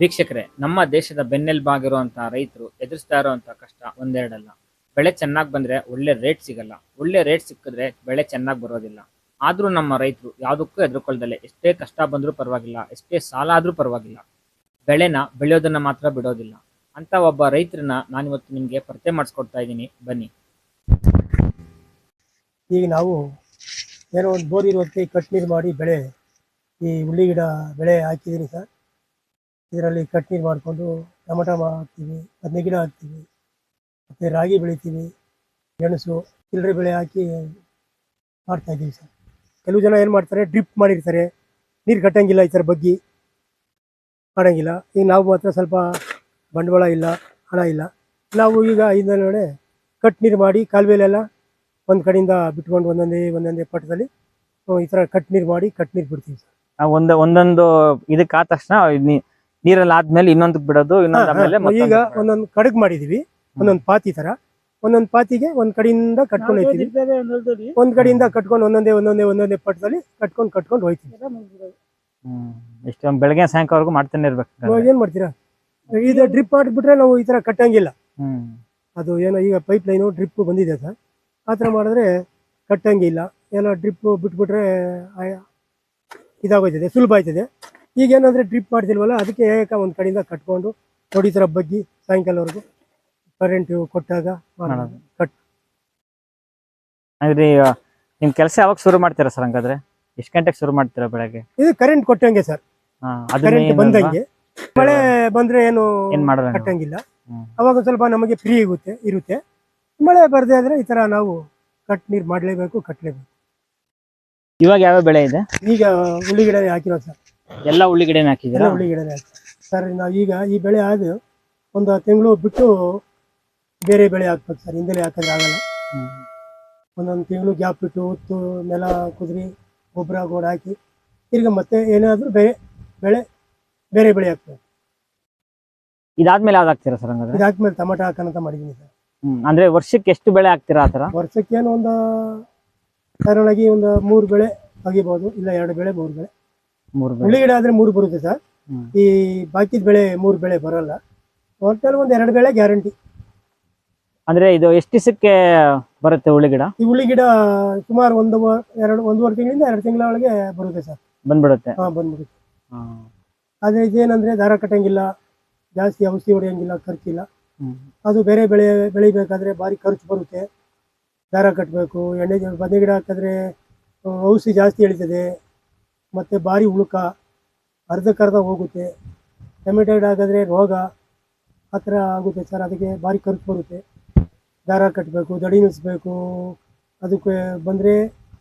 ವೀಕ್ಷಕರೇ, ನಮ್ಮ ದೇಶದ ಬೆನ್ನೆಲುಬಾಗಿರುವಂತಹ ರೈತರು ಎದುರಿಸ್ತಾ ಇರುವಂತಹ ಕಷ್ಟ ಒಂದೆರಡಲ್ಲ. ಬೆಳೆ ಚೆನ್ನಾಗಿ ಬಂದ್ರೆ ಒಳ್ಳೆ ರೇಟ್ ಸಿಗಲ್ಲ. ಒಳ್ಳೆ ರೇಟ್ ಸಿಕ್ಕಿದ್ರೆ ಬೆಳೆ ಚೆನ್ನಾಗಿ ಬರೋದಿಲ್ಲ. ಆದ್ರೂ ನಮ್ಮ ರೈತರು ಯಾವುದಕ್ಕೂ ಎದುರ್ಕೊಳ್ದಲೆ ಎಷ್ಟೇ ಕಷ್ಟ ಬಂದ್ರೂ ಪರವಾಗಿಲ್ಲ. ಎಷ್ಟೇ ಸಾಲ ಆದ್ರೂ ಪರವಾಗಿಲ್ಲ. ಬೆಳೆನ ಬೆಳೆಯೋದನ್ನ ಮಾತ್ರ ಬಿಡೋದಿಲ್ಲ. ಅಂತ ಒಬ್ಬ ರೈತರನ್ನ ನಾನಿವತ್ತು ನಿಮ್ಗೆ ಪರಿಚಯ ಮಾಡಿಸ್ಕೊಡ್ತಾ ಇದ್ದೀನಿ. ಬನ್ನಿ. ಈಗ ನಾವು ಏನೋ ಒಂದು ಬೋರ್ ಇರುವಂತೆ ಕಟ್ ನೀರು ಮಾಡಿ ಬೆಳೆ, ಈ ಹುಳ್ಳಿ ಗಿಡ ಬೆಳೆ ಹಾಕಿದ್ದೀನಿ ಸರ್. ಇದರಲ್ಲಿ ಕಟ್ನೀರು ಮಾಡಿಕೊಂಡು ಟೊಮಟೊ ಹಾಕ್ತೀವಿ, ಬದನೆ ಗಿಡ ಹಾಕ್ತೀವಿ, ಮತ್ತು ರಾಗಿ ಬೆಳಿತೀವಿ, ಗೆಣಸು, ಚಿಲ್ಲರೆ ಬೆಳೆ ಹಾಕಿ ಮಾಡ್ತಾ ಇದ್ದೀವಿ ಸರ್. ಕೆಲವು ಜನ ಏನು ಮಾಡ್ತಾರೆ, ಡ್ರಿಪ್ ಮಾಡಿರ್ತಾರೆ, ನೀರು ಕಟ್ಟಂಗಿಲ್ಲ ಈ ಥರ ಬಗ್ಗಿ ಮಾಡೋಂಗಿಲ್ಲ. ಈಗ ನಾವು ಮಾತ್ರ ಸ್ವಲ್ಪ ಬಂಡವಾಳ ಇಲ್ಲ, ಹಣ ಇಲ್ಲ. ನಾವು ಈಗ ಇದನ್ನೇ ಕಟ್ ನೀರು ಮಾಡಿ ಕಾಲುವೆಲೆಲ್ಲ ಒಂದು ಕಡೆಯಿಂದ ಬಿಟ್ಕೊಂಡು ಒಂದೊಂದೇ ಒಂದೊಂದೇ ಪಟ್ಟದಲ್ಲಿ ಈ ಥರ ಕಟ್ ನೀರು ಮಾಡಿ ಕಟ್ ನೀರು ಬಿಡ್ತೀವಿ ಸರ್. ಒಂದ್, ಒಂದೊಂದು ಇದಕ್ಕೆ ಆದ ತಕ್ಷಣ ನೀರಲ್ಲಿ ಆದ್ಮೇಲೆ ಇನ್ನೊಂದಕ್ಕೆ ಬಿಡೋದು ಇನ್ನೊಂದ್ ಆದ್ಮೇಲೆ ಈಗ ಒಂದೊಂದು ಕಡಗ್ ಮಾಡಿದೀವಿ ಒಂದೊಂದು ಪಾತಿ ತರ. ಒಂದೊಂದು ಪಾತಿಗೆ ಒಂದ್ ಕಡೆಯಿಂದ ಕಟ್ಕೊಂಡು ಹೋಯ್ತೀವಿ. ಒಂದ್ ಕಡೆಯಿಂದ ಕಟ್ಕೊಂಡು ಒಂದೊಂದೇ ಒಂದೊಂದೇ ಒಂದೊಂದೇ ಪಟ್ಟದಲ್ಲಿ ಕಟ್ಕೊಂಡು ಕಟ್ಕೊಂಡು ಹೋಯ್ತೀವಿ. ಹ್ಮ್. ಎಷ್ಟು ಬೆಳಗ್ಗೆ ಸಾಯಂಕಾಲವರೆಗೂ ಮಾಡ್ತಾನೆ ಇರ್ಬೇಕು ಏನ್ ಮಾಡ್ತೀರಾ? ಇದು ಡ್ರಿಪ್ ಮಾಡಿಬಿಟ್ರೆ ನಾವು ಈ ತರ ಕಟ್ಟಂಗಿಲ್ಲ. ಹ್ಮ್. ಅದು ಏನೋ ಈಗ ಪೈಪ್ ಲೈನು ಡ್ರಿಪ್ ಬಂದಿದೆ ಸರ್. ಆ ತರ ಮಾಡಿದ್ರೆ ಕಟ್ಟಂಗಿಲ್ಲ. ಏನೋ ಡ್ರಿಪ್ ಬಿಟ್ಬಿಟ್ರೆ ಇದಾಗೋಯ್ತದೆ ಸುಲಭ ಆಯ್ತದೆ. ಈಗ ಏನಂದ್ರೆ ಡ್ರಿಪ್ ಮಾಡ್ತಿಲ್ವಲ್ಲ ಅದಕ್ಕೆ ಏಕ ಒಂದು ಕಡೆಯಿಂದ ಕಟ್ಕೊಂಡು ನೋಡಿ ಥರ ಬಗ್ಗಿ ಸಾಯಂಕಾಲವರೆಗೂ ಕರೆಂಟ್ ಕೊಟ್ಟಾಗ ಮಾಡೋದು. ಕಟ್. ಅಂದ್ರೆ ಈಗ ನಿಮ್ ಕೆಲಸ ಯಾವಾಗ ಶುರು ಮಾಡ್ತೀರಾ ಸರ್ ಹಂಗಾದ್ರೆ? ಎಷ್ಟು ಗಂಟೆಗೆ ಶುರು ಮಾಡ್ತೀರಾ ಬೆಳಗ್ಗೆ? ಇದು ಕರೆಂಟ್ ಕೊಟ್ಟಂಗೆ ಸರ್. ಕರೆಂಟ್ ಬಂದಂಗೆ. ಮಳೆ ಬಂದ್ರೆ ಏನು ಕಟ್ಟಂಗಿಲ್ಲ. ಅವಾಗ ಸ್ವಲ್ಪ ನಮಗೆ ಫ್ರೀ ಇರುತ್ತೆ ಇರುತ್ತೆ. ಮಳೆ ಬರದೆ ಆದ್ರೆ ಈ ತರ ನಾವು ಕಟ್ ನೀರು ಮಾಡ್ಲೇಬೇಕು ಕಟ್ಟಲೇಬೇಕು ಇವಾಗ ಯಾವ ಬೆಳೆ ಇದೆ? ಈಗ ಉಳ್ಳಿಗಿಡ ಹಾಕಿರೋದು ಸರ್. ಎಲ್ಲ ಉಳ್ಳಿಗಡೆನೆ ಹಾಕಿದ್ದೀರಾ? ಎಲ್ಲ ಉಳ್ಳಿಗಿಡನೇ ಹಾಕ್ತೀವಿ. ಸರ್ ನಾವು ಈಗ ಈ ಬೆಳೆ ಆದ ಒಂದು ತಿಂಗಳು ಬಿಟ್ಟು ಬೇರೆ ಬೆಳೆ ಹಾಕ್ಬೇಕು ಸರ್ ಹಿಂದೆ ಹಾಕಿದ್ರೆ ಆಗಲ್ಲ. ಒಂದೊಂದು ತಿಂಗಳು ಗ್ಯಾಪ್ ಬಿಟ್ಟು ಉತ್ತು ನೆಲ ಕುದುರಿ ಗೊಬ್ಬರ ಗೋಡ ಹಾಕಿ ತಿರ್ಗಿ ಮತ್ತೆ ಏನಾದ್ರೂ ಬೇರೆ ಬೆಳೆ ಬೇರೆ ಬೆಳೆ ಹಾಕ್ಬೇಕು. ಇದಾದ್ಮೇಲೆ ಯಾವ್ದು ಹಾಕ್ತೀರಾ ಸರ್ ಹಂಗಾದ್ರೆ? ಇದಾದ್ಮೇಲೆ ಹಾಕೋಣ ಅಂತ ಮಾಡಿದ್ದೀನಿ ಸರ್. ಹ್ಮ್. ಅಂದ್ರೆ ವರ್ಷಕ್ಕೆ ಎಷ್ಟು ಬೆಳೆ ಹಾಕ್ತೀರಾ ಆತರ ವರ್ಷಕ್ಕೇನು ಒಂದು ಸರಳಾಗಿ ಒಂದು ಮೂರು ಬೆಳೆ ತೆಗಿಬೋದು ಇಲ್ಲ ಎರಡು ಬೆಳೆ ಮೂರು ಬೆಳೆ. ಮೂರು ಹುಳಿ ಗಿಡ ಆದರೆ ಮೂರು ಬರುತ್ತೆ ಸರ್. ಈ ಬಾಕಿದ ಬೆಳೆ ಮೂರು ಬೆಳೆ ಬರಲ್ಲ. ಒಟ್ಟಲ್ಲಿ ಒಂದ್ ಎರಡು ಬೆಳೆ ಗ್ಯಾರಂಟಿ ಅಂದ್ರೆ ಇದು ಎಷ್ಟು ದಿವಸಕ್ಕೆ ಬರುತ್ತೆ ಹುಳಿ ಗಿಡ? ಈ ಹುಳಿ ಗಿಡ ಸುಮಾರು ಒಂದು ವ- ಎರಡು ಒಂದೂವರೆ ತಿಂಗಳಿಂದ ಎರಡು ತಿಂಗಳ ಒಳಗೆ ಬರುತ್ತೆ ಸರ್. ಬಂದ್ಬಿಡುತ್ತೆ. ಹಾ ಬಂದ್ಬಿಡುತ್ತೆ. ಹಾ. ಆದರೆ ಇದೇನಂದ್ರೆ ದಾರ ಕಟ್ಟಂಗಿಲ್ಲ ಜಾಸ್ತಿ ಔಷಧಿ ಹೊಡೆಯಂಗಿಲ್ಲ ಖರ್ಚಿಲ್ಲ. ಹ್ಮ್. ಅದು ಬೇರೆ ಬೆಳೆ ಬೆಳಿಬೇಕಾದ್ರೆ ಭಾರಿ ಖರ್ಚು ಬರುತ್ತೆ. ದಾರ ಕಟ್ಟಬೇಕು ಎಣ್ಣೆ ಬದನೆ ಗಿಡ ಹಾಕಿದ್ರೆ ಆ, ಔಷಧಿ ಜಾಸ್ತಿ ಎಳಿತದೆ. ಮತ್ತು ಭಾರಿ ಉಳುಕ ಅರ್ಧಕ್ಕರ್ಧ ಹೋಗುತ್ತೆ. ಟೊಮೆಟೊ ಆಗಿದ್ರೆ ರೋಗ ಆ ಥರ ಆಗುತ್ತೆ ಸರ್ ಅದಕ್ಕೆ ಭಾರಿ ಖರ್ಚು ಬರುತ್ತೆ. ದಾರ ಕಟ್ಟಬೇಕು ದಡಿ ನಿಲ್ಲಿಸ್ಬೇಕು ಅದಕ್ಕೆ ಬಂದರೆ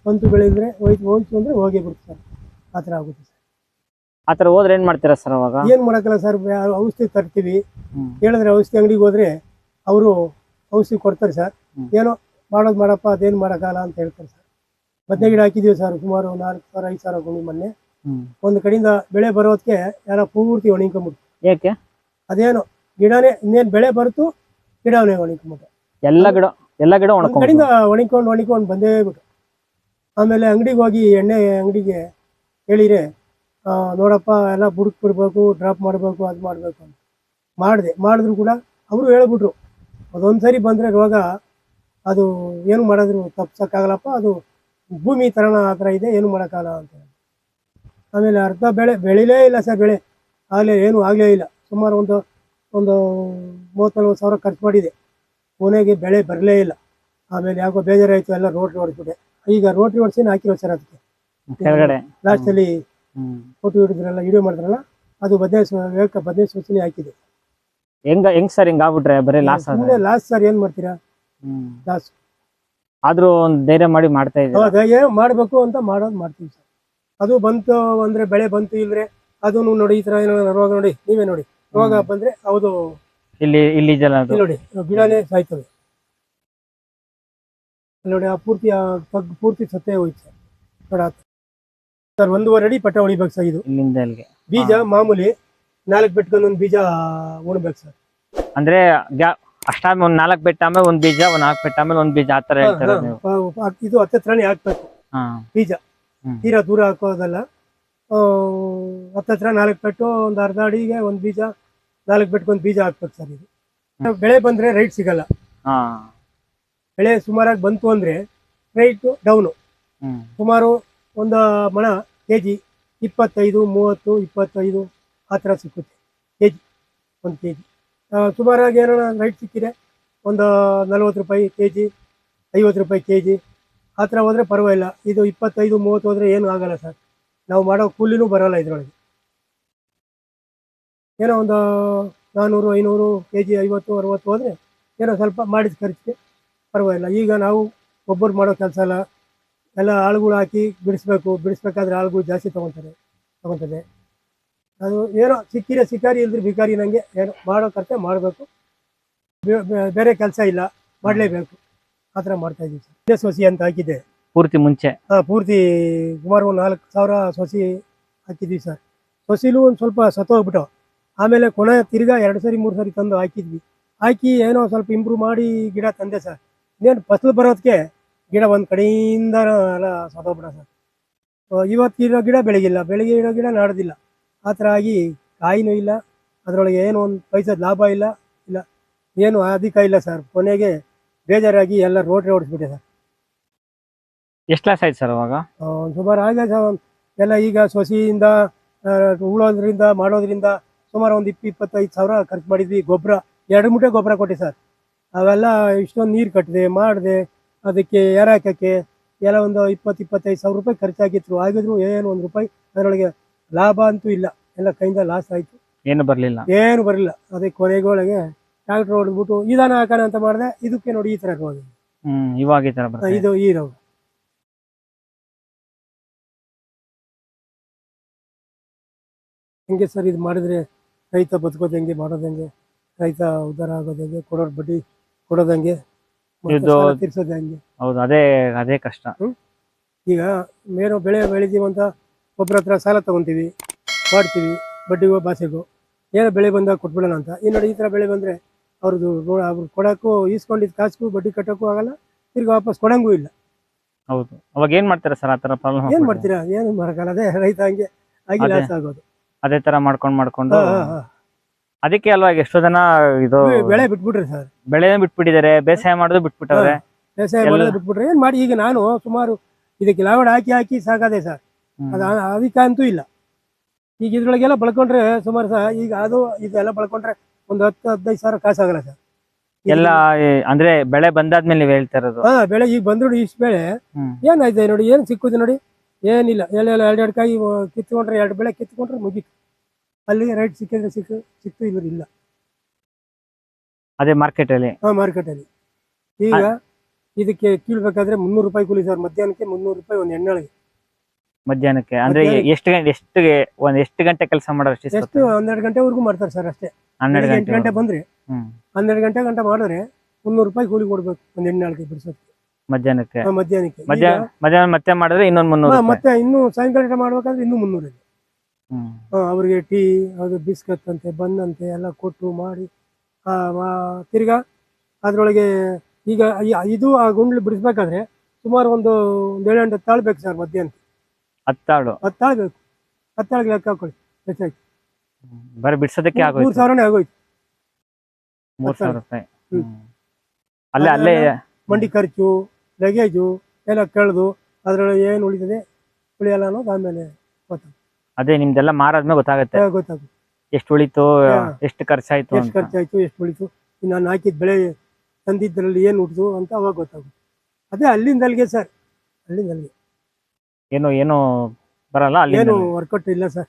ಬಂತು ಬೆಳೆದ್ರೆ ಹೋಯ್ತು ಹೋಯ್ತು ಅಂದರೆ ಹೋಗೇ ಬಿಡುತ್ತೆ ಸರ್ ಆ ಥರ ಆಗುತ್ತೆ ಸರ್ ಆತರ ಹೋದ್ರೆ ಏನು ಮಾಡ್ತೀರಾ ಸರ್ ಅವಾಗ? ಏನು ಮಾಡೋಕ್ಕಲ್ಲ ಸರ್ ಔಷಧಿ ತರ್ತೀವಿ. ಹೇಳಿದ್ರೆ ಔಷಧಿ ಅಂಗಡಿಗೆ ಹೋದರೆ ಅವರು ಔಷಧಿ ಕೊಡ್ತಾರೆ ಸರ್. ಏನೋ ಮಾಡೋದು ಮಾಡಪ್ಪ ಅದೇನು ಮಾಡೋಕ್ಕಲ್ಲ ಅಂತ ಹೇಳ್ತಾರೆ ಸರ್ ಬದನೆ ಗಿಡ ಹಾಕಿದೀವಿ ಸರ್ ಸುಮಾರು ನಾಲ್ಕು ಸಾವಿರ ಐದು ಸಾವಿರ ಗೊಂಡು ಮೊನ್ನೆ. ಒಂದು ಕಡೆಯಿಂದ ಬೆಳೆ ಬರೋದಕ್ಕೆ ಯಾರ ಪೂರ್ತಿ ಒಣಗ್ಕೊಂಬಿಟ್ಟು ಯಾಕೆ? ಅದೇನು ಗಿಡನೇ ಇನ್ನೇನು ಬೆಳೆ ಬರುತ್ತು ಗಿಡನೇ ಒಣಗ್ಕೊಂಬಿಟ್ಟು ಎಲ್ಲ ಗಿಡ ಎಲ್ಲ ಗಿಡ ಒಣಕೊಂಡ್ ಕಡೆಯಿಂದ ಒಣಕೊಂಡು ಒಣಗ್ಕೊಂಡು ಬಂದೇ ಬಿಟ್ಟು ಆಮೇಲೆ ಅಂಗಡಿಗೆ ಹೋಗಿ ಎಣ್ಣೆ ಅಂಗಡಿಗೆ ಹೇಳಿದ್ರೆ ಆ, ನೋಡಪ್ಪ ಎಲ್ಲ ಬುಡಕ್ ಬಿಡ್ಬೇಕು ಡ್ರಾಪ್ ಮಾಡ್ಬೇಕು ಅದ್ ಮಾಡಬೇಕು ಅಂತ. ಮಾಡಿದೆ ಮಾಡಿದ್ರು ಕೂಡ ಅವರು ಹೇಳ್ಬಿಟ್ರು ಅದೊಂದು ಸರಿ ಬಂದರೆ ರೋಗ ಅದು ಏನು ಮಾಡಿದ್ರು ತಪ್ಪಸಕ್ಕಾಗಲ್ಲಪ್ಪ ಅದು ಭೂಮಿ ತರಣ ಆ ಥರ ಇದೆ ಏನು ಮಾಡೋಕ್ಕಾಗಲ್ಲ ಅಂತ ಹೇಳಿ. ಆಮೇಲೆ ಅರ್ಧ ಬೆಳೆ ಬೆಳಿಲೇ ಇಲ್ಲ ಸರ್ ಬೆಳೆ. ಆಗಲೇ ಏನೂ ಆಗಲೇ ಇಲ್ಲ. ಸುಮಾರು ಒಂದು ಒಂದು ಮೂವತ್ತು ನಲ್ವತ್ತು ಸಾವಿರ ಖರ್ಚು ಮಾಡಿದೆ. ಕೊನೆಗೆ ಬೆಳೆ ಬರಲೇ ಇಲ್ಲ. ಆಮೇಲೆ ಯಾಕೋ ಬೇಜಾರಾಯಿತು ಎಲ್ಲ ರೋಟ್ರಿ ಹೊಡೆದ್ಬಿಟ್ಟೆ. ಈಗ ರೋಟ್ರಿ ಹೊಡ್ಸಿನ ಹಾಕಿರೋ ಸರ್ ಅದಕ್ಕೆ. ಕೆಳಗಡೆ. ಲಾಸ್ಟಲ್ಲಿ ಫೋಟೋ ಹಿಡಿದ್ರಲ್ಲ ವಿಡಿಯೋ ಮಾಡಿದ್ರಲ್ಲ ಅದು ಬದನೆ ವಿವೇಕ ಬದನೆ ಸೂಚನೆ ಹಾಕಿದೆ. ಹೆಂಗ ಹೆಂಗ್ ಸರ್ ಹಿಂಗಾಗ್ಬಿಟ್ರೆ ಬರೀ ಲಾಸ್ ಸುಮ್ಮನೆ ಲಾಸ್ಟ್ ಸರ್ ಏನು ಮಾಡ್ತೀರಾ? ಲಾಸ್ ಆದ್ರೂ ಒಂದು ಧೈರ್ಯ ಮಾಡಿ ಮಾಡ್ತಾ ಇದ್ದೀವಿ ಮಾಡ್ಬೇಕು ಮಾಡಬೇಕು ಅಂತ ಮಾಡೋದು ಮಾಡ್ತೀವಿ ಸರ್. ಅದು ಬಂತು ಅಂದ್ರೆ ಬೆಳೆ ಬಂತು ಇಲ್ಲರೆ ಅದು ನೋಡಿ ಈ ತರ ಏನೋ ರೋಗ ನೋಡಿ ನೀವೇ ನೋಡಿ. ರೋಗ ಬಂದ್ರೆ ಹೌದು. ಇಲ್ಲಿ ಇಲ್ಲಿ ಜಲ ನೋಡಿ ಗಿಡನೇ ಸಾಯ್ತದೆ. ನೋಡಿ ಆ ಪೂರ್ತಿ ಆ ತಗ್ಗು ಪೂರ್ತಿ ಸತ್ತೇ ಹೋಯ್ತು ಸರ್. ನೋಡ ಸರ್ ಒಂದೂವರೆ ಅಡಿ ಪಟ್ಟ ಹೊಡಿಬೇಕು ಸರ್ ಇದು. ಇಲ್ಲಿಂದ ಇಲ್ಲಿಗೆ. ಬೀಜ ಮಾಮೂಲಿ ನಾಲ್ಕು ಬಿಟ್ಕೊಂಡು ಒಂದು ಬೀಜ ಉಣ್ಬೇಕು ಸರ್. ಅಂದ್ರೆ ಗ್ಯಾ- ಅಷ್ಟಾದ್ಮೇಲೆ ಒಂದ್ ನಾಲ್ಕ್ ಬೆಟ್ಟ ಆಮೇಲೆ ಒಂದ್ ಬೀಜ ಒಂದ್ ನಾಲ್ಕ್ ಬೆಟ್ಟ ಆಮೇಲೆ ಒಂದ್ ಬೀಜ ಆತರ ಹೇಳ್ತಾರೆ ನೀವು. ಇದು ಹತ್ತತ್ರನೇ ಹಾಕ್ಬೇಕು. ಹಾ. ಬೀಜ. ತೀರಾ ದೂರ ಹಾಕೋದಲ್ಲ. ಹತ್ತತ್ರ ನಾಲ್ಕು ಪೆಟ್ಟು ಒಂದು ಅರ್ಧ ಅಡಿಗೆ ಒಂದು ಬೀಜ ನಾಲ್ಕು ಪೆಟ್ಟಿಗೆ ಒಂದು ಬೀಜ ಹಾಕ್ಬೇಕು ಸರ್ ಇದು. ಬೆಳೆ ಬಂದ್ರೆ ರೈಟ್ ಸಿಗಲ್ಲ. ಬೆಳೆ ಸುಮಾರಾಗಿ ಬಂತು ಅಂದ್ರೆ ರೈಟು ಡೌನು ಸುಮಾರು ಒಂದು ಮಣ ಕೆ ಜಿ ಇಪ್ಪತ್ತೈದು ಮೂವತ್ತು ಇಪ್ಪತ್ತೈದು ಆ ಥರ ಸಿಕ್ಕುತ್ತೆ. ಕೆ ಜಿ ಒಂದು ಕೆ ಜಿ ಸುಮಾರಾಗಿ ಏನೋ ರೈಟ್ ಸಿಕ್ಕಿದೆ ಒಂದು ನಲ್ವತ್ತು ರೂಪಾಯಿ ಕೆ ಜಿ ಐವತ್ತು ರೂಪಾಯಿ ಕೆ ಜಿ ಆ ಥರ ಹೋದರೆ ಪರವಾಗಿಲ್ಲ. ಇದು ಇಪ್ಪತ್ತೈದು, ಮೂವತ್ತು ಹೋದರೆ ಏನೂ ಆಗಲ್ಲ ಸರ್ ನಾವು ಮಾಡೋ ಕೂಲಿನೂ ಬರೋಲ್ಲ ಇದರೊಳಗೆ. ಏನೋ ಒಂದು ನಾನ್ನೂರು ಐನೂರು ಕೆ ಜಿ ಐವತ್ತು, ಅರವತ್ತು ಹೋದರೆ ಏನೋ ಸ್ವಲ್ಪ ಮಾಡಿದ ಖರ್ಚಿಗೆ ಪರವಾಗಿಲ್ಲ. ಈಗ ನಾವು ಒಬ್ಬರು ಮಾಡೋ ಕೆಲಸ ಅಲ್ಲ. ಎಲ್ಲ ಆಳುಗಳು ಹಾಕಿ ಬಿಡಿಸ್ಬೇಕು. ಬಿಡಿಸ್ಬೇಕಾದ್ರೆ ಆಳುಗಳು ಜಾಸ್ತಿ ತೊಗೊತಾರೆ ತೊಗೊತದೆ ಅದು ಏನೋ ಸಿಕ್ಕಿರೆ ಸಿಕಾರಿ ಇಲ್ದ್ರೆ ಭಿಕಾರಿ ನನಗೆ ಏನೋ ಮಾಡೋ ಕರ್ತೆ ಮಾಡಬೇಕು. ಬೇರೆ ಕೆಲಸ ಇಲ್ಲ ಮಾಡಲೇಬೇಕು. ಆ ಥರ ಮಾಡ್ತಾ ಇದ್ದೀವಿ ಸರ್. ಇದೇ ಸೊಸಿ ಅಂತ ಹಾಕಿದ್ದೆ. ಪೂರ್ತಿ ಮುಂಚೆ? ಹಾಂ ಪೂರ್ತಿ ಸುಮಾರು ಒಂದು ನಾಲ್ಕು ಸಾವಿರ ಸೊಸಿ ಹಾಕಿದ್ವಿ ಸರ್. ಸೊಸಿಲೂ ಒಂದು ಸ್ವಲ್ಪ ಸತ್ತೋಗ್ಬಿಟ್ಟು ಆಮೇಲೆ ಕೊನೆ ತಿರ್ಗಾ ಎರಡು ಸರಿ ಮೂರು ಸರಿ ತಂದು ಹಾಕಿದ್ವಿ. ಹಾಕಿ ಏನೋ ಸ್ವಲ್ಪ ಇಂಪ್ರೂವ್ ಮಾಡಿ ಗಿಡ ತಂದೆ ಸರ್. ಇನ್ನೇನು ಫಸಲು ಬರೋದಕ್ಕೆ ಗಿಡ ಒಂದು ಕಡೆಯಿಂದ ಎಲ್ಲ ಸತ್ತೋಗ್ಬಿಡ ಸರ್. ಇವತ್ತಿರೋ ಗಿಡ ಬೆಳಗಿಲ್ಲ. ಬೆಳಗ್ಗೆ ಇರೋ ಗಿಡ ನಾಡೋದಿಲ್ಲ. ಆ ಥರ ಆಗಿ ಕಾಯಿನೂ ಇಲ್ಲ. ಅದರೊಳಗೆ ಏನು ಒಂದು ಪೈಸದ ಲಾಭ ಇಲ್ಲ. ಇಲ್ಲ. ಏನು ಅಧಿಕ ಇಲ್ಲ ಸರ್. ಕೊನೆಗೆ ಬೇಜಾರಾಗಿ ಎಲ್ಲ ರೋಟ್ರಿ ಓಡಿಸ್ಬಿಟ್ಟೆ ಸರ್. ಎಷ್ಟು ಲಾಸ್ ಆಯ್ತು ಸರ್ ಅವಾಗ? ಒಂದ್ ಸುಮಾರು ಆಗ ಎಲ್ಲ ಈಗ ಸೊಸಿಯಿಂದ ಉಳೋದ್ರಿಂದ ಮಾಡೋದ್ರಿಂದ ಸುಮಾರು ಒಂದು ಇಪ್ಪ ಇಪ್ಪತ್ತೈದು ಸಾವಿರ ಖರ್ಚು ಮಾಡಿದ್ವಿ. ಗೊಬ್ಬರ ಎರಡು ಮೂಟೆ ಗೊಬ್ಬರ ಕೊಟ್ಟೆ ಸರ್. ಅವೆಲ್ಲ ಇಷ್ಟೊಂದು ನೀರು ಕಟ್ಟಿದೆ ಮಾಡಿದೆ ಅದಕ್ಕೆ ಏರಾಕಕ್ಕೆ ಎಲ್ಲ ಒಂದು ಇಪ್ಪತ್ತು ಇಪ್ಪತ್ತೈದು ಸಾವಿರ ರೂಪಾಯಿ ಖರ್ಚಾಗಿತ್ತು. ಆಗಿದ್ರು ಏನು ಒಂದು ರೂಪಾಯಿ ಅದರೊಳಗೆ ಲಾಭ ಅಂತೂ ಇಲ್ಲ. ಎಲ್ಲ ಕೈಯಿಂದ ಲಾಸ್ ಆಯ್ತು. ಏನು ಬರ್ಲಿಲ್ಲ? ಏನು ಬರಲಿಲ್ಲ. ಅದೇ ಕೊನೆಗೊಳಗೆ ಟ್ರಾಕ್ಟರ್ ಹೊಡೆದ್ಬಿಟ್ಟು ಇದಾನ ಹಾಕೋಣ ಅಂತ ಮಾಡಿದೆ. ಇದಕ್ಕೆ ನೋಡಿ ಈ ತರ ಹೋಗಿ ಹ್ಮ್ ಇವಾಗ ಈ ತರ ಬರ್ತದೆ. ಇದು ಈ ರೋಗ. ಹೆಂಗೆ ಸರ್ ಇದು ಮಾಡಿದ್ರೆ ರೈತ ಬದುಕೋದು ಹೆಂಗೆ ಮಾಡೋದು ಹೆಂಗೆ ರೈತ ಉದ್ಧಾರ ಆಗೋದು ಹೆಂಗೆ ಕೊಡೋರು ಬಡ್ಡಿ ಕೊಡೋದು ಹೆಂಗೆ ಇದು- ತೀರ್ಸೋದು ಹೆಂಗೆ ಹೌದು ಅದೇ ಅದೇ ಕಷ್ಟ. ಈಗ ಮೇನು ಬೆಳೆ ಬೆಳಿತೀವಿ ಅಂತ ಒಬ್ಬರ ಹತ್ರ ಸಾಲ ತಗೊಂತೀವಿ ಮಾಡ್ತೀವಿ ಬಡ್ಡಿಗೋ ಬಾಸೆಗೋ ಏನೋ ಬೆಳೆ ಬಂದಾಗ ಕೊಟ್ಬಿಡೋಣ ಅಂತ. ಈ ನೋಡಿ ಈ ಥರ ಬೆಳೆ ಬಂದರೆ ಅವ್ರದ್ದು ಅವ್ರು ಕೊಡೋಕ್ಕೂ ಈಸ್ಕೊಂಡಿದ್ದು ಕಾಸಿಗೂ ಬಡ್ಡಿ ಕಟ್ಟೋಕ್ಕೂ ಆಗಲ್ಲ ತಿರ್ಗಿ ವಾಪಸ್ ಕೊಡಂಗೂ ಇಲ್ಲ. ಹೌದು. ಅವಾಗ ಏನು ಮಾಡ್ತೀರಾ ಸರ್ ಆ ಥರ ಪ್ರಾಬ್ಲಮ್ ಏನು ಮಾಡ್ತೀರಾ? ಏನು ಮಾಡೋಕ್ಕಲ್ಲ. ಅದೇ ರೈತ ಹಂಗೆ ಆಗಿ. ಲಾಸ್ ಆಗೋದು. ಅದೇ ಥರ ಮಾಡ್ಕೊಂಡ್ ಮಾಡ್ಕೊಂಡು. ಅದಕ್ಕೆ ಅಲ್ವಾ ಎಷ್ಟೋ ಜನ ಇದು ಬೆಳೆ ಬಿಟ್ಬಿಟ್ರಿ ಸರ್. ಬೆಳೆ ಬಿಟ್ಬಿಟ್ಟಿದ್ದಾರೆ. ಬೇಸಾಯ ಮಾಡೋದು ಬಿಟ್ಬಿಟ್ಟವ್ರೆ. ಬೇಸಾಯ ಮಾಡೋದು ಬಿಟ್ಬಿಟ್ರೆ ಏನು ಮಾಡಿ? ಈಗ ನಾನು ಸುಮಾರು ಇದಕ್ಕೆ ಲಾವಣ ಹಾಕಿ ಹಾಕಿ ಸಾಕಾದೆ ಸರ್. ಅದು ಅದಕ್ಕೆ ಅಂತೂ ಇಲ್ಲ. ಈಗ ಇದ್ರೊಳಗೆಲ್ಲ ಬಳ್ಕೊಂಡ್ರೆ ಸುಮಾರು ಸರ್ ಈಗ ಅದು ಇದೆಲ್ಲ ಬಳ್ಕೊಂಡ್ರೆ ಒಂದು ಹತ್ತು ಹದಿನೈದು ಸಾವಿರ ಕಾಸಾಗಲ್ಲ ಸರ್. ಎಲ್ಲ ಅಂದ್ರೆ ಬೆಳೆ ಬಂದಾದ್ಮೇಲೆ ನೀವು ಹೇಳ್ತಾ ಇರೋದು? ಹಾ ಬೆಳೆ ಈಗ ಬಂದ್ರು ಇಷ್ಟು ಬೆಳೆ. ಏನಾಯ್ತು ನೋಡಿ ಏನ್ ಸಿಕ್ಕುದು ನೋಡಿ? ಏನಿಲ್ಲ. ಎಲ್ಲ ಎರಡು ಎರಡು ಕಾಯಿ ಕಿತ್ಕೊಂಡ್ರೆ ಎರಡು ಬೆಳೆ ಕಿತ್ಕೊಂಡ್ರೆ ಮುಗೀತು. ಅಲ್ಲಿ ರೈಟ್ ಸಿಕ್ಕಿದ್ರೆ ಸಿಕ್ಕ ಸಿಕ್ತು ಇವ್ರು ಇಲ್ಲ. ಅದೇ ಮಾರ್ಕೆಟ್ ಅಲ್ಲಿ? ಹಾ ಮಾರ್ಕೆಟಲ್ಲಿ ಈಗ ಇದಕ್ಕೆ ಕೀಳ್ಬೇಕಾದ್ರೆ ಮುನ್ನೂರು ರೂಪಾಯಿ ಕೂಲಿ ಸರ್. ಮಧ್ಯಾಹ್ನಕ್ಕೆ ಮುನ್ನೂರು ರೂಪಾಯಿ ಒಂದು ಎಣ್ಣೆಗೆ ಮಧ್ಯಾಹ್ನಕ್ಕೆ. ಅಂದ್ರೆ ಎಷ್ಟು ಗಂಟೆ ಎಷ್ಟು ಒಂದ್ ಎಷ್ಟು ಗಂಟೆ ಕೆಲಸ ಮಾಡೋರು ಎಷ್ಟು? ಹನ್ನೆರಡು ಗಂಟೆವರೆಗೂ ಮಾಡ್ತಾರೆ ಸರ್ ಅಷ್ಟೇ. ಹನ್ನೆರಡು ಗಂಟೆ ಗಂಟೆ ಬಂದ್ರೆ ಹನ್ನೆರಡು ಗಂಟೆ ಗಂಟೆ ಮಾಡಿದ್ರೆ ಮುನ್ನೂರು ರೂಪಾಯಿ ಕೂಲಿ ಕೊಡ್ಬೇಕು ಒಂದ್ ನಾಲ್ಕು ಬಿಡಿಸೋಕೆ ಮಧ್ಯಾಹ್ನಕ್ಕೆ. ಮಧ್ಯಾಹ್ನಕ್ಕೆ. ಮಧ್ಯಾಹ್ನ ಮತ್ತೆ ಮಾಡಿದ್ರೆ ಇನ್ನೊಂದು ಮುನ್ನೂರು ಮತ್ತೆ ಇನ್ನು ಸಾಯಂಕಾಲ ಮಾಡ್ಬೇಕಂದ್ರೆ ಮಾಡ್ಬೇಕಾದ್ರೆ ಇನ್ನೂ ಮುನ್ನೂರು ಇದೆ. ಅವ್ರಿಗೆ ಟೀ ಅದು ಬಿಸ್ಕತ್ ಅಂತೆ ಬನ್ ಅಂತೆ ಎಲ್ಲ ಕೊಟ್ಟು ಮಾಡಿ ತಿರ್ಗಾ ಅದ್ರೊಳಗೆ ಈಗ ಇದು ಆ ಗುಂಡ್ಲು ಬಿಡಿಸ್ಬೇಕಾದ್ರೆ ಸುಮಾರು ಒಂದು ಒಂದು ಏಳು ಗಂಟೆ ತಾಳ್ಬೇಕು ಸರ್ ಮಧ್ಯಾಹ್ನ ಹತ್ತಾಳು. ಹತ್ತಾಳು ಬೇಕು. ಹತ್ತಾಳು ಲೆಕ್ಕ ಹಾಕೊಳ್ಳಿ. ಹೆಚ್ಚಾಗಿ. ಬರೀ ಬಿಡ್ಸೋದಕ್ಕೆ ಮೂರು ಆಗೋಯ್ತು. ಸಾವಿರನೇ ಆಗೋಯ್ತು. ಮೂರ್ ಸಾವಿರ ರೂಪಾಯಿ. ಹ್ಮ್. ಹ್ಮ್. ಅಲ್ಲೇ ಅಲ್ಲೇ ಮಂಡಿ ಖರ್ಚು ಲಗೇಜು ಎಲ್ಲ ಕಳೆದು ಅದರಲ್ಲಿ ಏನು ಉಳಿತದೆ ಉಳಿಯಲ್ಲ ಅನ್ನೋದು ಆಮೇಲೆ ಗೊತ್ತಾಗುತ್ತೆ. ಅದೇ ನಿಮ್ದೆಲ್ಲ ಮಾರಾದ್ಮೇಲೆ ಗೊತ್ತಾಗುತ್ತೆ. ಗೊತ್ತಾಗುತ್ತೆ. ಎಷ್ಟು ಉಳಿತು ಹಾ. ಎಷ್ಟು ಖರ್ಚಾಯ್ತು ಎಷ್ಟು ಅಂತ. ಖರ್ಚಾಯ್ತು ಎಷ್ಟು ಉಳಿತು ಇನ್ನು ನಾನು ಹಾಕಿದ ಬೆಳೆ ತಂದಿದ್ದರಲ್ಲಿ ಏನು ಉಳಿತು ಅಂತ ಅವಾಗ ಗೊತ್ತಾಗುತ್ತೆ. ಅದೇ ಅಲ್ಲಿಂದ ಅಲ್ಲಿಗೆ ಸರ್. ಅಲ್ಲಿಂದ ಅಲ್ಲಿಗೆ ಏನು ಏನು ಬರಲ್ಲ ಅಲ್ಲಿ ಏನು ವರ್ಕೌಟ್ ಇಲ್ಲ ಸರ್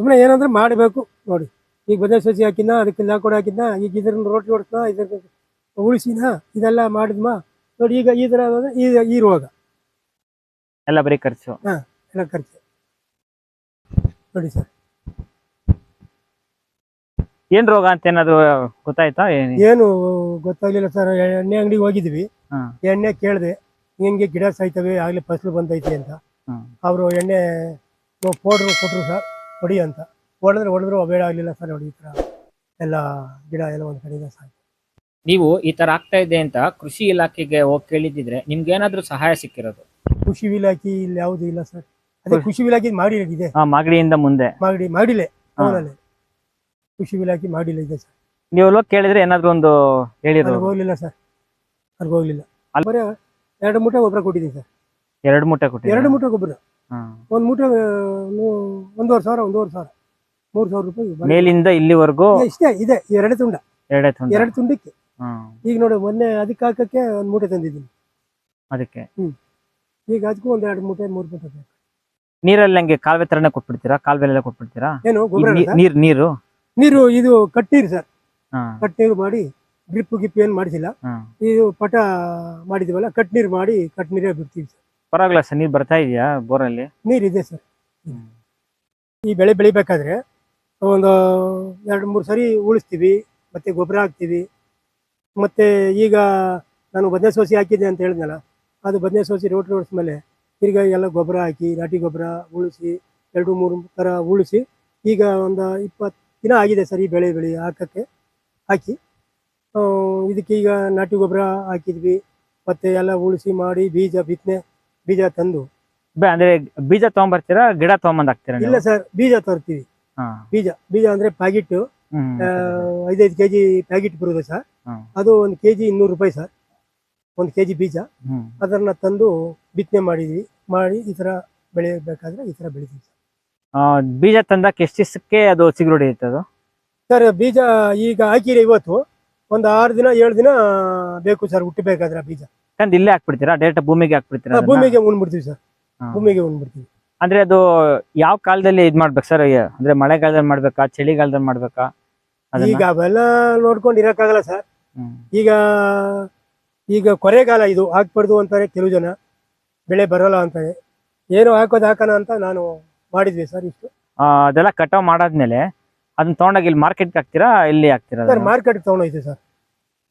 ಸುಮ್ಮನೆ ಏನಂದ್ರೆ ಮಾಡಬೇಕು ನೋಡಿ. ಈಗ ಬದನೆ ಸಸಿ ಹಾಕಿದ್ನ ಅದಕ್ಕೆ ಲಾಕೋಡ್ ಹಾಕಿದ್ನ ಈಗ ಇದ್ರ ರೋಟಿ ಹೊಡ್ಸ್ನ ಇದ್ರ ಉಳಿಸಿನ ಇದೆಲ್ಲ ಮಾಡಿದ್ಮ? ನೋಡಿ ಈಗ ಈ ಥರ ಈ ಈ ರೋಗ. ಎಲ್ಲ ಬರೀ ಖರ್ಚು. ಎಲ್ಲ ಖರ್ಚು. ನೋಡಿ ಸರ್ ಏನ್ ರೋಗ ಅಂತ ಏನಾದ್ರು ಗೊತ್ತಾಯ್ತಾ? ಏನು ಗೊತ್ತಾಗ್ಲಿಲ್ಲ ಸರ್ ಎಣ್ಣೆ ಅಂಗಡಿಗೆ ಹೋಗಿದ್ವಿ. ಹಾ. ಎಣ್ಣೆ ಕೇಳಿದೆ. ಹಿಂಗೆ ಗಿಡ ಸಾಯ್ತವೆ ಆಗ್ಲೇ ಫಸಲು ಬಂದೈತಿ ಅಂತ. ಅವರು ಎಣ್ಣೆ ಪೌಡ್ರು ಕೊಟ್ಟರು ಸರ್ ಹೊಡಿ ಅಂತ. ಹೊಡೆದ್ರೆ ಹೊಡೆದ್ರು ಬೇಡ ಆಗಲಿಲ್ಲ ಸರ್ ನೋಡಿ ಈ ಥರ ಎಲ್ಲ ಗಿಡ ಎಲ್ಲ ಒಂದು ಕಡೆಯಿಂದ ಸಾಯ್ತು. ನೀವು ಈ ತರ ಆಗ್ತಾ ಇದೆ ಅಂತ ಕೃಷಿ ಇಲಾಖೆಗೆ ಹೋಗಿ ಕೇಳಿದಿದ್ರೆ ನಿಮ್ಗೆ ಏನಾದ್ರೂ ಸಹಾಯ ಸಿಕ್ಕಿರೋದು? ಕೃಷಿ ಇಲಾಖೆ ಇಲ್ಲಿ ಯಾವುದೂ ಇಲ್ಲ ಸರ್. ಅದೇ ಕೃಷಿ ಇಲಾಖೆ ಮಾಡಿ ಇದೆ. ಮಾಗಡಿಯಿಂದ ಮುಂದೆ. ಮಾಗಡಿ ಮಾಡಿಲೆ. ಕೃಷಿ ಇಲಾಖೆ ಮಾಡಿಲ್ಲ ಇದೆ ಸರ್. ನೀವು ಕೇಳಿದ್ರೆ ಏನಾದ್ರು ಒಂದು ಅಲ್ಲಿಗೆ ಹೋಗ್ಲಿಲ್ಲ ಸರ್. ಅಲ್ಲಿಗೆ ಹೋಗ್ಲಿಲ್ಲ. ಅಲ್ಲಿ- ಬರೀ ಎರಡು ಮೂಟೆ ಗೊಬ್ಬರ ಕೊಟ್ಟಿದ್ದೀನಿ ಸರ್. ಎರಡು ಮೂಟೆ ಕೊಟ್ಟಿ ಎರಡು ಮೂಟೆ ಗೊಬ್ಬರ. ಒಂದು ಮೂಟೆ ಒಂದೂವರೆ ಸಾವಿರ ಒಂದೂವರೆ ಸಾವಿರ. ಮೂರು ಸಾವಿರ ರೂಪಾಯಿ ಮೇಲಿಂದ ಇಲ್ಲಿವರೆಗೂ ಇಷ್ಟೇ ಇದೆ ಎರಡು ತುಂಡ. ಎರಡೇ ತುಂಡ. ಎರಡು ತುಂಡಕ್ಕೆ. ಈಗ ನೋಡಿ ಮೊನ್ನೆ ಅದಕ್ಕೆ ಹಾಕಕ್ಕೆ ಒಂದು ಮೂಟೆ ತಂದಿದ್ದೀನಿ. ಅದಕ್ಕೆ? ಈಗ ಅದಕ್ಕೂ ಒಂದು ಎರಡು ಮೂಟೆ ಮೂರು ಮೂಟೆ ಬೇಕು. ನೀರಲ್ಲಿ ಹಂಗೆ ಕಾಲುವೆ ತರನೇ ಕೊಟ್ಬಿಡ್ತೀರಾ? ಕಾಲುವೆಲ್ಲ ಕೊಟ್ಬಿಡ್ತೀರಾ? ಏನು ನೀರು ನೀರ್ ನೀರು? ನೀರು ಇದು ಕಟ್ಟೀರು ಸರ್. ಕಟ್ಟೀರು ಕಟ್ ಮಾಡಿ ಡ್ರಿಪ್ ಗಿಪ್ ಏನ್ ಮಾಡಿಸಿಲ್ಲ. ಇದು ಪಟ ಮಾಡಿದೀವಲ್ಲ ಕಟ್ ನೀರ್ ಮಾಡಿ ಕಟ್ ನೀರೇ ಬಿಡ್ತೀವಿ ಸರ್. ಪರವಾಗಿಲ್ಲ ಸರ್ ನೀರ್ ಬರ್ತಾ ಇದೆಯಾ ಬೋರಲ್ಲಿ ನೀರಿದೆ ಸರ್. ಈ ಬೆಳೆ ಬೆಳಿಬೇಕಾದ್ರೆ ಒಂದು ಎರಡು ಮೂರು ಸರಿ ಉಳಿಸ್ತೀವಿ ಮತ್ತೆ ಗೊಬ್ಬರ ಹಾಕ್ತೀವಿ. ಮತ್ತೆ ಈಗ ನಾನು ಬದನೆ ಸೋಸಿ ಹಾಕಿದ್ದೆ ಅಂತ ಹೇಳಿದ್ನಲ್ಲ ಅದು ಬದನೆ ಸೋಸಿ ರೋಟ್ ಮೇಲೆ ತಿರ್ಗಾ ಎಲ್ಲ ಗೊಬ್ಬರ ಹಾಕಿ ನಾಟಿ ಗೊಬ್ಬರ ಉಳಿಸಿ ಎರಡು ಮೂರು ಥರ ಉಳಿಸಿ ಈಗ ಒಂದು ಇಪ್ಪತ್ತು ದಿನ ಆಗಿದೆ ಸರ್ ಈ ಬೆಳೆ ಬೆಳೆ ಹಾಕಕ್ಕೆ ಹಾಕಿ. ಇದಕ್ಕೆ ಈಗ ನಾಟಿ ಗೊಬ್ಬರ ಹಾಕಿದ್ವಿ. ಮತ್ತೆ ಎಲ್ಲ ಉಳಿಸಿ ಮಾಡಿ ಬೀಜ ಬಿತ್ತನೆ ಬೀಜ ತಂದು. ಬೆ- ಅಂದ್ರೆ ಬೀಜ ತಗೊಂಡ್ಬರ್ತೀರಾ ಗಿಡ ತಗೊಂಬಂದ್ ಹಾಕ್ತೀರಾ ಇಲ್ಲ ಸರ್ ಬೀಜ ತರ್ತೀವಿ. ಬೀಜ ಬೀಜ ಅಂದ್ರೆ ಪ್ಯಾಕೆಟ್ ಐದೈದು ಕೆಜಿ ಪ್ಯಾಕೆಟ್ ಬರುತ್ತೆ ಸರ್. ಅದು ಒಂದು ಕೆಜಿ ಇನ್ನೂರು ರೂಪಾಯಿ ಸರ್. ಒಂದು ಕೆಜಿ ಬೀಜ. ಅದನ್ನ ತಂದು ಬಿತ್ತನೆ ಮಾಡಿದ್ವಿ. ಮಾಡಿ ಈ ತರ ಬೆಳೆಯಬೇಕಾದ್ರೆ ಈ ತರ ಬೆಳಿತೀವಿ ಸರ್. ಬೀಜ ತಂದಕ್ಕೆ ಎಷ್ಟು ದಿವಸಕ್ಕೆ ಅದು ಚಿಗುರು ಹೊಡೆಯುತ್ತೆ ಅದು? ಸರ್ ಬೀಜ ಈಗ ಹಾಕಿರಿ ಇವತ್ತು. ಒಂದು ಆರು ದಿನ ಏಳು ದಿನ ಬೇಕು ಸರ್ ಹುಟ್ಟಬೇಕಾದ್ರೆ ಬೀಜ. ತಂದ್ ಇಲ್ಲೇ ಹಾಕ್ಬಿಡ್ತೀರಾ? ಡೈರೆಕ್ಟ್ ಭೂಮಿಗೆ ಹಾಕ್ಬಿಡ್ತೀರಾ ಅದನ್ನ? ಭೂಮಿಗೆ ಉಣ್ಬಿಡ್ತೀವಿ ಸರ್ ಹಾ. ಭೂಮಿಗೆ ಉಣ್ಬಿಡ್ತೀವಿ ಅಂದ್ರೆ ಅದು ಯಾವ ಕಾಲದಲ್ಲಿ ಇದ್ ಮಾಡ್ಬೇಕು ಸರ್ ಅಂದ್ರೆ ಮಳೆಗಾಲದಲ್ಲಿ ಮಾಡ್ಬೇಕಾ? ಚಳಿಗಾಲದಲ್ಲಿ ಮಾಡ್ಬೇಕಾ ಅದನ್ನ? ಈಗ ಅವೆಲ್ಲ ನೋಡ್ಕೊಂಡು ಇರಕ್ಕಾಗಲ್ಲ ಸರ್ ಹ್ಮ್. ಈಗ ಈಗ ಕೊರೆಗಾಲ ಇದು ಹಾಕ್ಬಾರ್ದು ಅಂತಾರೆ ಕೆಲವು ಜನ. ಬೆಳೆ ಬರೋಲ್ಲ ಅಂತಾರೆ. ಏನು ಹಾಕೋದು ಹಾಕೋಣ ಅಂತ ನಾನು ಮಾಡಿದ್ವಿ ಸರ್ ಇಷ್ಟು. ಆ, ಅದೆಲ್ಲ ಕಟಾವ್ ಮಾಡಾದ್ಮೇಲೆ ಅದನ್ನ ತಗೊಂಡಾಗ ಇಲ್ಲಿ ಮಾರ್ಕೆಟ್ಗೆ ಹಾಕ್ತೀರಾ? ಇಲ್ಲಿ ಹಾಕ್ತೀರಾ sir market ತಗೊಂಡೋಯ್ತು sir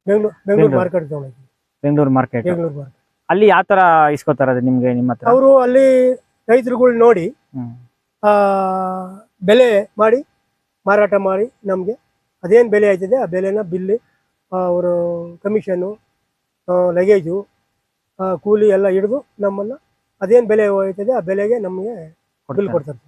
Bengaluru Bengaluru. Market Bengaluru market Bengaluru market ಅಲ್ಲಿ ಯಾವ ತರ ಇಸ್ಕೋತಾರ ನಿಮ್ಗೆ ನಿಮ್ಮ ಹತ್ರ? ಅವರು ಅಲ್ಲಿ ರೈತರುಗಳು ನೋಡಿ ಹ್ಮ್. ಆ, ಬೆಲೆ ಮಾಡಿ ಮಾರಾಟ ಮಾಡಿ ನಮಗೆ. ಅದೇನು ಬೆಲೆ ಆಯ್ತದೆ ಆ ಬೆಲೆನ ಬಿಲ್ಲಿ ಅವರು ಕಮಿಷನ್ನು ಲಗೇಜು ಕೂಲಿ ಎಲ್ಲ ಹಿಡಿದು ನಮ್ಮನ್ನು ಅದೇನು ಬೆಲೆ ಹೋಯ್ತದೆ ಆ ಬೆಲೆಗೆ ನಮಗೆ ಬಿಲ್. ಕೊಡ್ತಾರೆ.